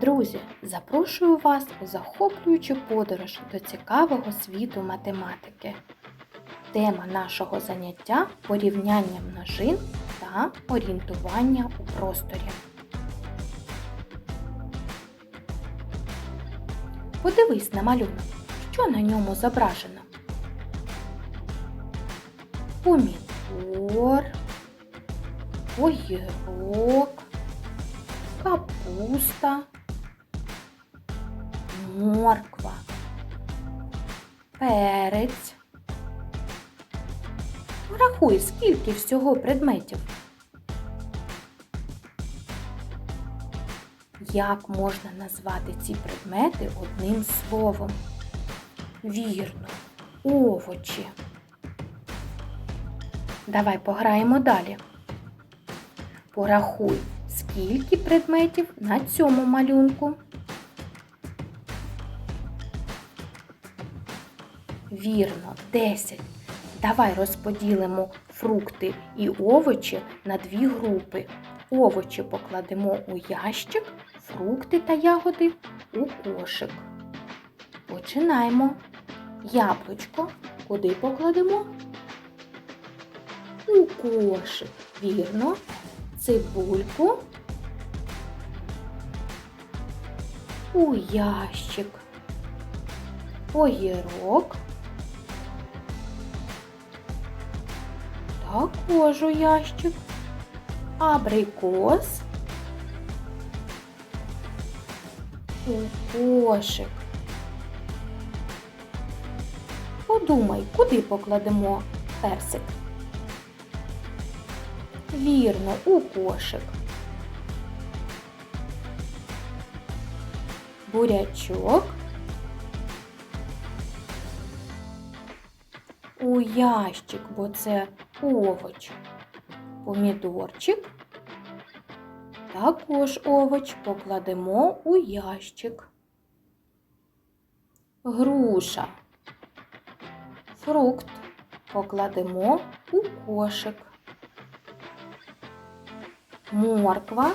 Друзі, запрошую вас у захоплюючу подорож до цікавого світу математики. Тема нашого заняття порівняння множин та орієнтування у просторі. Подивись на малюнок, що на ньому зображено. Помідор, огірок, капуста, морква, перець. Порахуй, скільки всього предметів. Як можна назвати ці предмети одним словом? Вірно, овочі. Давай пограємо далі. Порахуй, скільки предметів на цьому малюнку. Вірно, 10. Давай розподілимо фрукти і овочі на дві групи. Овочі покладемо у ящик, фрукти та ягоди у кошик. Починаємо. Яблучко куди покладемо? У кошик. Вірно. Цибульку у ящик. Огірок. Також у ящик. Абрикос. У кошик. Подумай, куди покладемо персик? Вірно, у кошик. Бурячок. У ящик, бо це овоч. Помідорчик. Також овоч покладемо у ящик. Груша. Фрукт покладемо у кошик. Морква.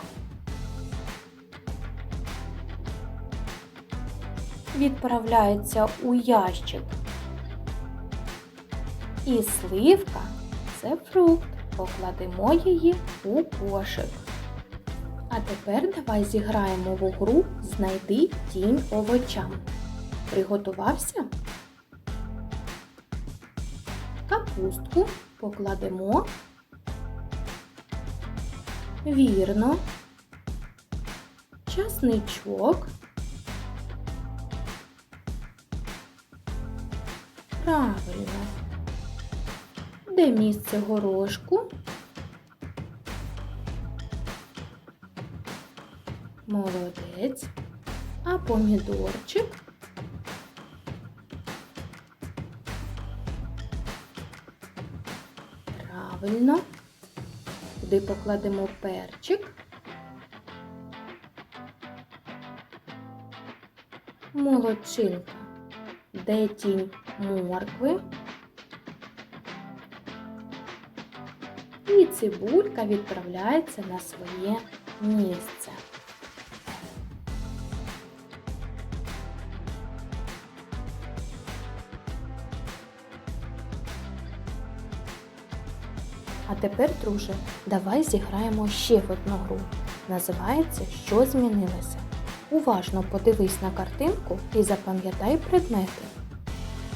Відправляється у ящик. І сливка це фрукт. Покладемо її у кошик. А тепер давай зіграємо в гру Знайди тінь овочам. Приготувався? Капустку покладемо. Вірно. Часничок. Правильно. Де місце горошку? Молодець. А помідорчик? Правильно. Куди покладемо перчик? Молодчинка. Де тінь моркви? Цибулька відправляється на своє місце. А тепер, друже, давай зіграємо ще в одну гру. Називається Що змінилося? Уважно подивись на картинку і запам'ятай предмети.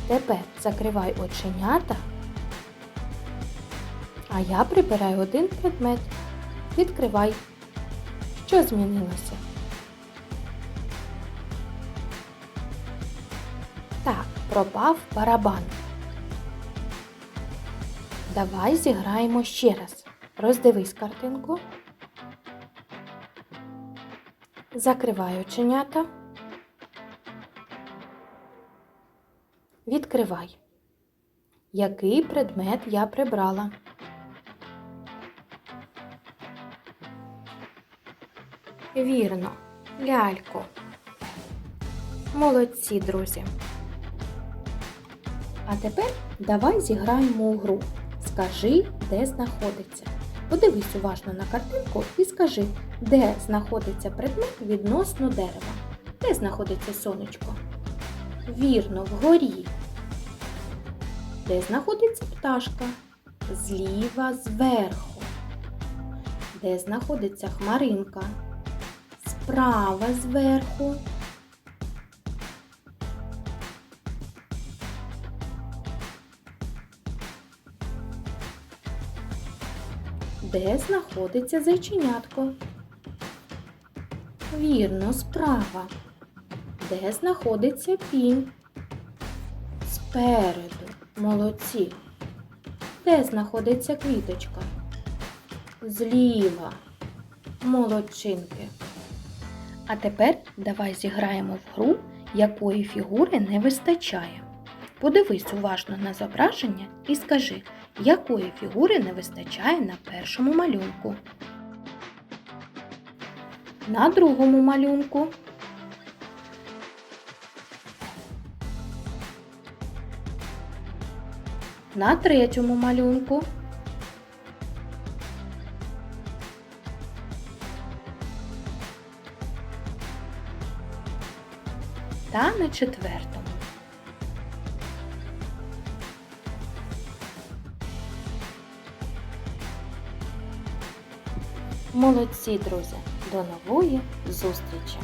Тепер закривай оченята, а я прибираю один предмет. Відкривай. Що змінилося? Так, пропав барабан. Давай зіграємо ще раз. Роздивись картинку. Закривай оченята. Відкривай. Який предмет я прибрала? Вірно, ляльку. Молодці, друзі. А тепер давай зіграємо у гру. Скажи, де знаходиться. Подивись уважно на картинку і скажи, де знаходиться предмет відносно дерева. Де знаходиться сонечко? Вірно, вгорі. Де знаходиться пташка? Зліва зверху. Де знаходиться хмаринка? Справа зверху. Де знаходиться зайченятко? Вірно, справа. Де знаходиться пінь? Спереду. Молодці. Де знаходиться квіточка? Зліва. Молодчинки. А тепер давай зіграємо в гру, якої фігури не вистачає. Подивись уважно на зображення і скажи, якої фігури не вистачає на першому малюнку. На другому малюнку. На третьому малюнку. Та на четвертому. Молодці, друзі! До нової зустрічі!